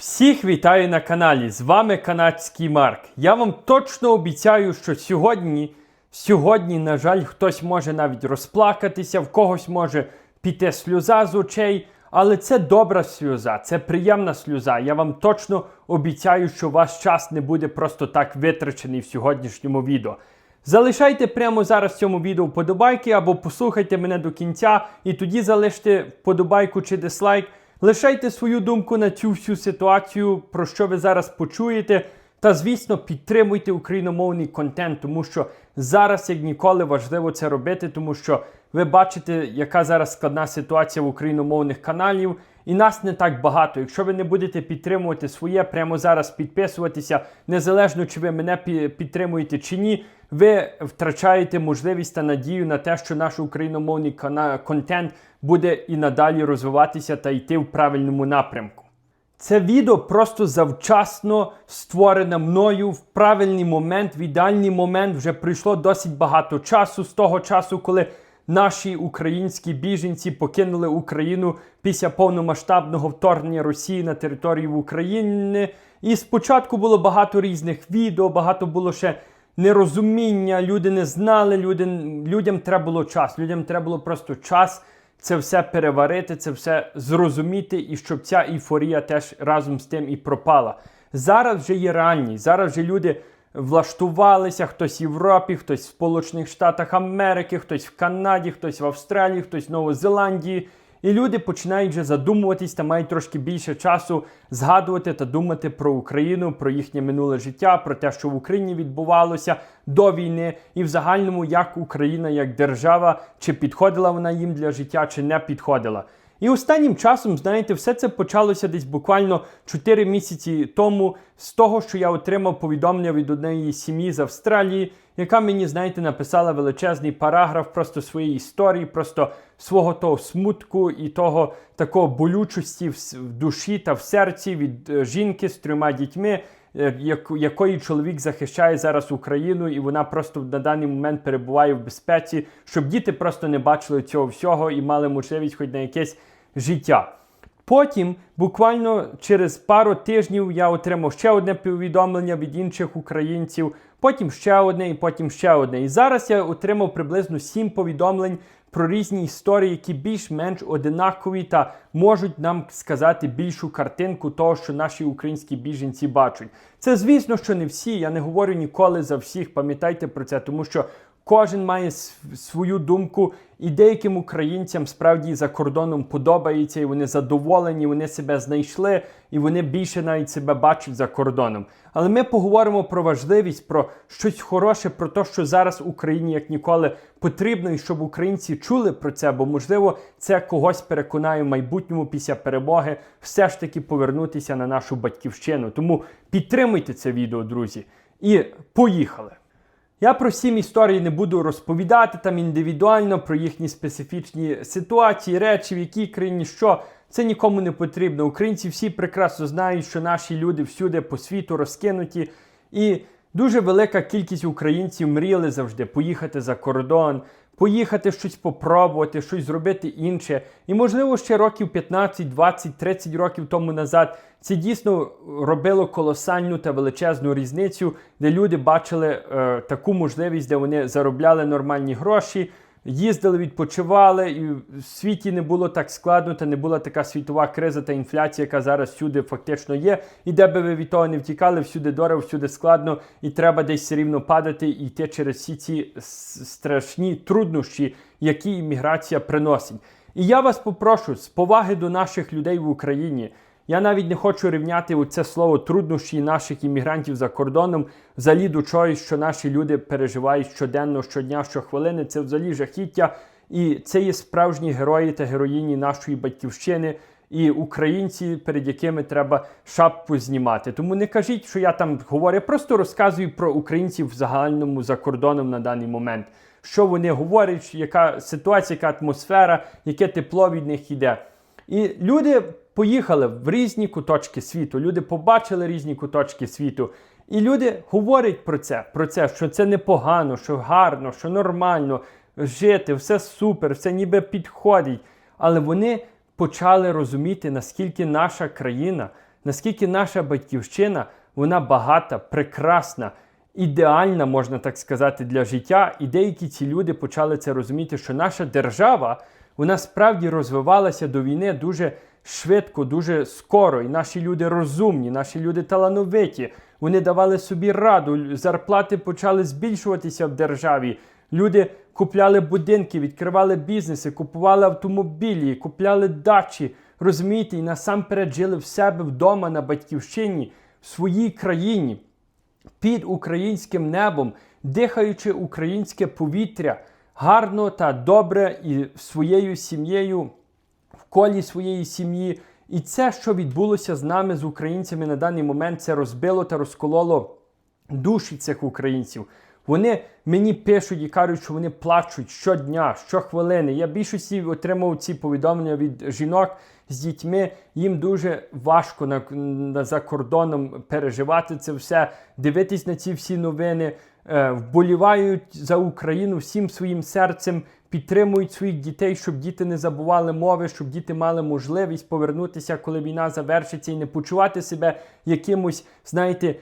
Всіх вітаю на каналі. З вами канадський Марк. Я вам точно обіцяю, що сьогодні, сьогодні, на жаль, хтось може навіть розплакатися, в когось може піти сльоза з очей. Але це добра сльоза, це приємна сльоза. Я вам точно обіцяю, що ваш час не буде просто так витрачений в сьогоднішньому відео. Залишайте прямо зараз цьому відео вподобайки або послухайте мене до кінця і тоді залиште вподобайку чи дизлайк. Лишайте свою думку на цю всю ситуацію, про що ви зараз почуєте. Та, звісно, підтримуйте україномовний контент, тому що зараз, як ніколи, важливо це робити, тому що ви бачите, яка зараз складна ситуація в україномовних каналів, і нас не так багато. Якщо ви не будете підтримувати своє, прямо зараз підписуватися, незалежно чи ви мене підтримуєте чи ні, ви втрачаєте можливість та надію на те, що наш україномовний контент буде і надалі розвиватися та йти в правильному напрямку. Це відео просто завчасно створене мною в правильний момент, в ідеальний момент. Вже пройшло досить багато часу з того часу, коли наші українські біженці покинули Україну після повномасштабного вторгнення Росії на територію України. І спочатку було багато різних відео, багато було ще нерозуміння, люди не знали, люди, людям треба було час. Людям треба було просто час це все переварити, це все зрозуміти, і щоб ця ейфорія теж разом з тим і пропала. Зараз вже є реальність. Зараз вже люди влаштувалися, хтось в Європі, хтось в Сполучених Штатах Америки, хтось в Канаді, хтось в Австралії, хтось в Новозеландії. Зеландії. І люди починають вже задумуватись та мають трошки більше часу згадувати та думати про Україну, про їхнє минуле життя, про те, що в Україні відбувалося до війни, і в загальному, як Україна, як держава, чи підходила вона їм для життя, чи не підходила. І останнім часом, знаєте, все це почалося десь буквально 4 місяці тому, з того, що я отримав повідомлення від однієї сім'ї з Австралії, яка мені, знаєте, написала величезний параграф просто своєї історії, просто свого того смутку і того такого болючості в, душі та в серці від е, жінки з трьома дітьми, якої чоловік захищає зараз Україну, і вона просто на даний момент перебуває в безпеці, щоб діти просто не бачили цього всього і мали можливість хоч на якесь життя. Потім, буквально через пару тижнів, я отримав ще одне повідомлення від інших українців, потім ще одне, і потім ще одне. І зараз я отримав приблизно сім повідомлень про різні історії, які більш-менш одинакові та можуть нам сказати більшу картинку того, що наші українські біженці бачать. Це звісно, що не всі. Я не говорю ніколи за всіх. Пам'ятайте про це, тому що Кожен має свою думку, і деяким українцям справді за кордоном подобається, і вони задоволені, вони себе знайшли, і вони більше навіть себе бачать за кордоном. Але ми поговоримо про важливість, про щось хороше, про те, що зараз Україні як ніколи потрібно, і щоб українці чули про це, бо можливо це когось переконає в майбутньому після перемоги все ж таки повернутися на нашу батьківщину. Тому підтримуйте це відео, друзі, і поїхали! Я про сім історії не буду розповідати там індивідуально про їхні специфічні ситуації, речі, в якій країні що. Це нікому не потрібно. Українці всі прекрасно знають, що наші люди всюди по світу розкинуті. І дуже велика кількість українців мріяли завжди поїхати за кордон, поїхати щось попробувати, щось зробити інше. І, можливо, ще років 15, 20, 30 років тому назад це дійсно робило колосальну та величезну різницю, де люди бачили е, таку можливість, де вони заробляли нормальні гроші. Їздили, відпочивали, і в світі не було так складно, та не була така світова криза та інфляція, яка зараз всюди фактично є. І де би ви від того не втікали, всюди дорого, всюди складно, і треба десь все рівно падати і йти через всі ці страшні труднощі, які імміграція приносить. І я вас попрошу з поваги до наших людей в Україні. Я навіть не хочу рівняти це слово труднощі наших іммігрантів за кордоном взагалі до чогось, що наші люди переживають щоденно, щодня, щохвилини. Це взагалі жахіття. І це є справжні герої та героїні нашої батьківщини і українці, перед якими треба шапку знімати. Тому не кажіть, що я там говорю, я просто розказую про українців в загальному за кордоном на даний момент. Що вони говорять, яка ситуація, яка атмосфера, яке тепло від них йде. І люди поїхали в різні куточки світу. Люди побачили різні куточки світу. І люди говорять про це, про це, що це непогано, що гарно, що нормально жити, все супер, все ніби підходить. Але вони почали розуміти, наскільки наша країна наскільки наша батьківщина вона багата, прекрасна, ідеальна, можна так сказати, для життя. І деякі ці люди почали це розуміти, що наша держава вона справді розвивалася до війни дуже швидко, дуже скоро. І наші люди розумні, наші люди талановиті. Вони давали собі раду, зарплати почали збільшуватися в державі. Люди купляли будинки, відкривали бізнеси, купували автомобілі, купляли дачі. Розумієте, і насамперед жили в себе вдома на батьківщині, в своїй країні, під українським небом, дихаючи українське повітря, гарно та добре і своєю сім'єю, колі своєї сім'ї. І це, що відбулося з нами, з українцями на даний момент, це розбило та розкололо душі цих українців. Вони мені пишуть і кажуть, що вони плачуть щодня, щохвилини. Я більшості отримав ці повідомлення від жінок з дітьми. Їм дуже важко на, на за кордоном переживати це все, дивитись на ці всі новини, е, вболівають за Україну всім своїм серцем. Підтримують своїх дітей, щоб діти не забували мови, щоб діти мали можливість повернутися, коли війна завершиться, і не почувати себе якимось, знаєте,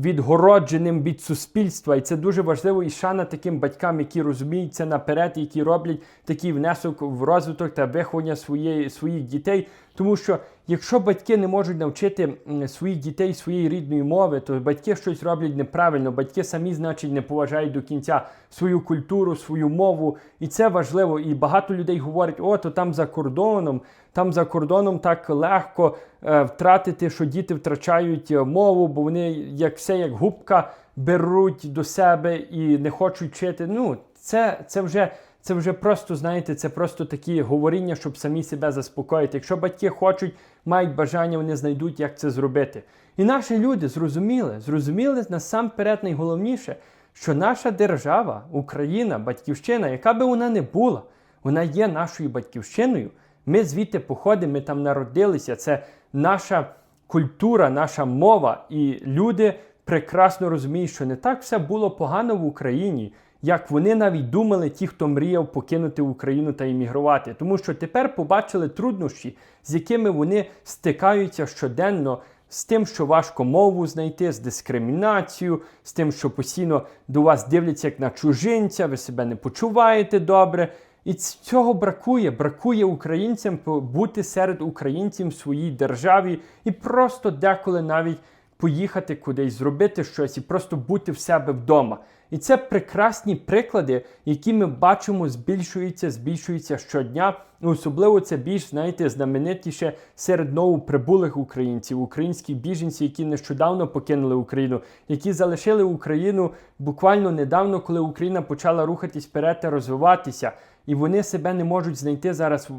відгородженим від суспільства. І це дуже важливо і шана таким батькам, які розуміють це наперед, які роблять такий внесок в розвиток та виховання своєї, своїх дітей. Тому що якщо батьки не можуть навчити своїх дітей своєї рідної мови, то батьки щось роблять неправильно. Батьки самі, значить, не поважають до кінця свою культуру, свою мову. І це важливо. І багато людей говорять, о, то там за кордоном, там за кордоном так легко е, втратити, що діти втрачають е, мову, бо вони як все як губка беруть до себе і не хочуть вчити. Ну, це, це вже. Це вже просто, знаєте, це просто такі говоріння, щоб самі себе заспокоїти. Якщо батьки хочуть, мають бажання, вони знайдуть, як це зробити. І наші люди зрозуміли, зрозуміли насамперед найголовніше, що наша держава, Україна, батьківщина, яка би вона не була, вона є нашою батьківщиною. Ми звідти походимо, ми там народилися. Це наша культура, наша мова. І люди прекрасно розуміють, що не так все було погано в Україні як вони навіть думали, ті, хто мріяв покинути Україну та іммігрувати. Тому що тепер побачили труднощі, з якими вони стикаються щоденно. З тим, що важко мову знайти, з дискримінацією, з тим, що постійно до вас дивляться як на чужинця, ви себе не почуваєте добре. І цього бракує. Бракує українцям бути серед українців в своїй державі і просто деколи навіть поїхати кудись, зробити щось і просто бути в себе вдома. І це прекрасні приклади, які ми бачимо, збільшуються, збільшуються щодня. Особливо це більш, знаєте, знаменитіше серед новоприбулих українців, українських біженців, які нещодавно покинули Україну, які залишили Україну буквально недавно, коли Україна почала рухатись вперед та розвиватися. І вони себе не можуть знайти зараз в,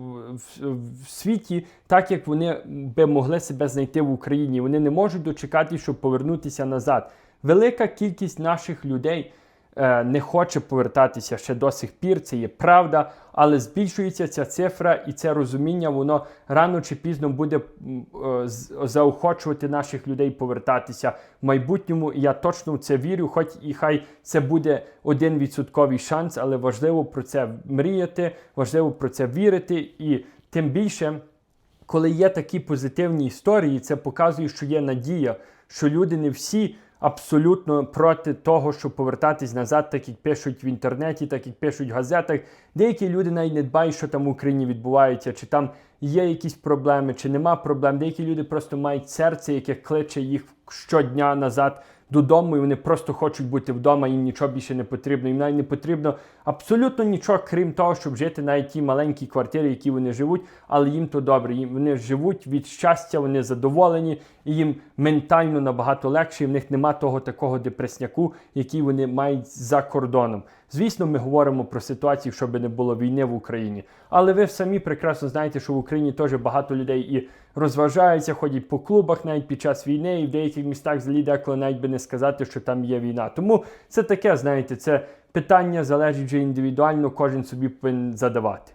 в, світі, так як вони би могли себе знайти в Україні. Вони не можуть дочекати, щоб повернутися назад. Велика кількість наших людей не хоче повертатися ще до сих пір. Це є правда, але збільшується ця цифра і це розуміння, воно рано чи пізно буде е, заохочувати наших людей повертатися в майбутньому. І я точно в це вірю, хоч і хай це буде один відсотковий шанс, але важливо про це мріяти, важливо про це вірити і тим більше. Коли є такі позитивні історії, це показує, що є надія, що люди не всі абсолютно проти того, щоб повертатись назад, так як пишуть в інтернеті, так як пишуть в газетах. Деякі люди навіть не дбають, що там в Україні відбувається, чи там є якісь проблеми, чи нема проблем. Деякі люди просто мають серце, яке кличе їх щодня назад додому, і вони просто хочуть бути вдома, їм нічого більше не потрібно. Їм навіть не потрібно абсолютно нічого, крім того, щоб жити навіть ті маленькі квартири, які вони живуть, але їм то добре. Їм вони живуть від щастя, вони задоволені, і їм ментально набагато легше. і В них нема того такого депресняку, який вони мають за кордоном. Звісно, ми говоримо про ситуацію, щоб не було війни в Україні. Але ви самі прекрасно знаєте, що в Україні теж багато людей і розважаються, ходять по клубах навіть під час війни, і в деяких містах взагалі деколи навіть би не сказати, що там є війна. Тому це таке, знаєте, це питання залежить вже індивідуально, кожен собі повинен задавати.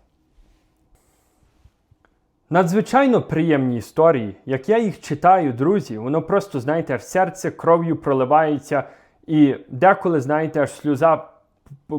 Надзвичайно приємні історії, як я їх читаю, друзі, воно просто, знаєте, аж серце кров'ю проливається, і деколи, знаєте, аж сльоза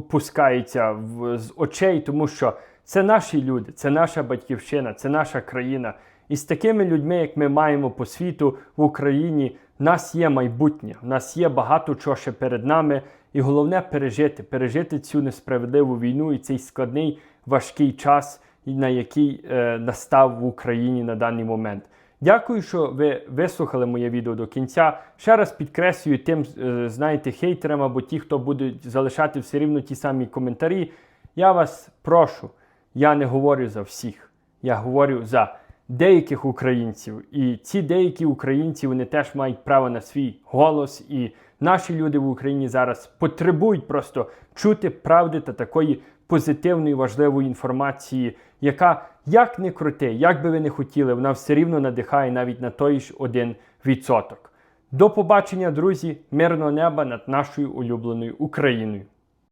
пускається в, з очей, тому що це наші люди, це наша батьківщина, це наша країна. І з такими людьми, як ми маємо по світу в Україні, в нас є майбутнє, в нас є багато чого ще перед нами. І головне пережити, пережити цю несправедливу війну і цей складний важкий час, на який е, настав в Україні на даний момент. Дякую, що ви вислухали моє відео до кінця. Ще раз підкреслюю тим, е, знаєте, хейтерам або ті, хто будуть залишати все рівно ті самі коментарі. Я вас прошу, я не говорю за всіх. Я говорю за деяких українців. І ці деякі українці вони теж мають право на свій голос. І наші люди в Україні зараз потребують просто чути правди та такої позитивної важливої інформації, яка як не крути, як би ви не хотіли, вона все рівно надихає навіть на той ж один відсоток. До побачення, друзі, мирного неба над нашою улюбленою Україною.